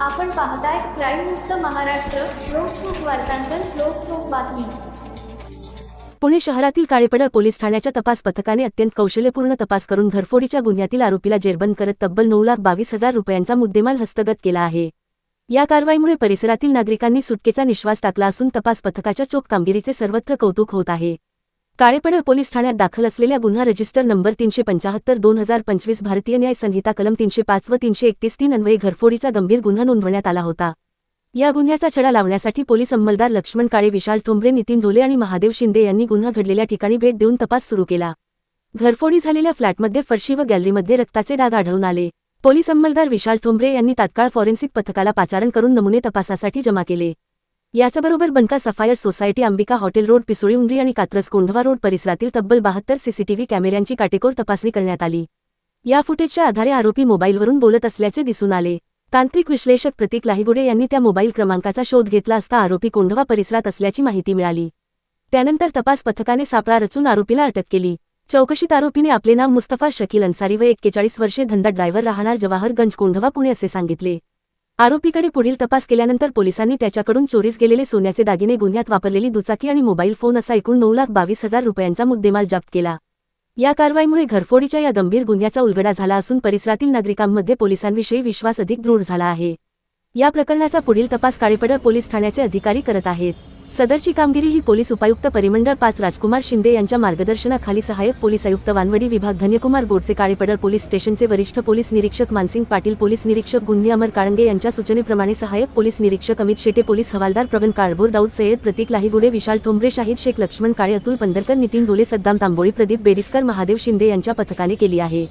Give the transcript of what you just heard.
आपण पाहताय क्राईम मुक्त महाराष्ट्र लोकसुख वार्तांकन लोकसुख बातमी. पुणे शहरातील काळेपडळ पोलीस ठाण्याच्या तपास पथकाने अत्यंत कौशल्यपूर्ण तपास करून घरफोडीच्या गुन्ह्यातील आरोपीला जेरबंद करत तब्बल नऊ लाख बावीस हजार रुपयांचा मुद्देमाल हस्तगत केला आहे. या कारवाईमुळे परिसरातील नागरिकांनी सुटकेचा निश्वास टाकला असून तपास पथकाच्या चोख कामगिरीचे सर्वत्र कौतुक होत आहे. काळेपडळ पोलीस ठाण्यात दाखल असलेल्या गुन्हा रजिस्टर नंबर तीनशे पंचाहत्तर दोन हजार पंचवीस भारतीय न्याय संहिता कलम तीनशे पाच व तीनशे एकतीस तीन अन्वये घरफोडीचा गंभीर गुन्हा नोंदवण्यात आला होता. या गुन्ह्याचा छडा लावण्यासाठी पोलीस अंमलदार लक्ष्मण काळे विशाल ठोंबरे नितीन ढोले आणि महादेव शिंदे यांनी गुन्हा घडलेल्या ठिकाणी भेट देऊन तपास सुरू केला. घरफोडी झालेल्या फ्लॅटमध्ये फरशी व गॅलरीमध्ये रक्ताचे डाग आढळून आले. पोलीस अंमलदार विशाल ठोंबरे यांनी तात्काळ फॉरेन्सिक पथकाला पाचारण करून नमुने तपासासाठी जमा केले. याचबरोबर बनका sapphire society Ambika hotel road Pisoli Undri आणि कात्रज कोंढवा रोड परिसरातील तब्बल बहात्तर सीसीटीव्ही कॅमेऱ्यांची काटेकोर तपासणी करण्यात आली. या फुटेजच्या आधारे आरोपी मोबाईलवरून बोलत असल्याचे दिसून आले. तांत्रिक विश्लेषक प्रतीक लाहिगुडे यांनी त्या मोबाईल क्रमांकाचा शोध घेतला असता आरोपी कोंढवा परिसरात असल्याची माहिती मिळाली. त्यानंतर तपास पथकाने सापळा रचून आरोपीला अटक केली. चौकशीत आरोपीने आपले नाव मुस्तफा शकील अन्सारी व एक्केचाळीस वर्षे धंदा ड्रायव्हर राहणार जवाहरगंज कोंढवा पुणे असे सांगितले. आरोपीकडे पुढील तपास केल्यानंतर पोलिसांनी त्याच्याकडून चोरीस गेलेले सोन्याचे दागिने गुन्ह्यात वापरलेली दुचाकी आणि मोबाईल फोन असा एकूण नऊ लाख बावीस हजार रुपयांचा मुद्देमाल जप्त केला. या कारवाईमुळे घरफोडीच्या या गंभीर गुन्ह्याचा उलगडा झाला असून परिसरातील नागरिकांमध्ये पोलिसांविषयी विश्वास अधिक दृढ झाला आहे. या प्रकरणाचा पुढील तपास काळेपडर पोलीस ठाण्याचे अधिकारी करत आहेत. सदरची कामगिरी ही पोलीस उपायुक्त परिमंडळ पाच राजकुमार शिंदे यांच्या मार्गदर्शनाखाली सहाय्यक पोलीस आयुक्त वानवडी विभाग धन्यकुमार गोडसे काळेपडळ पोलीस स्टेशनचे वरिष्ठ पोलीस निरीक्षक मानसिंग पाटील पोलीस निरीक्षक गुन्हे अमर काळंगे यांच्या सूचनेप्रमाणे सहाय्यक पोलीस निरीक्षक अमित शेटे पोलीस हवालदार प्रवीण काळभोर दाऊद सय्यद प्रतीक लाहीगुडे विशाल ठोंबरे शाहीद शेख लक्ष्मण काळे अतुल पंधरकर नितीन डोले सद्दाम तांबोळी प्रदीप बेरिस्कर महादेव शिंदे यांच्या पथकाने केली आहे.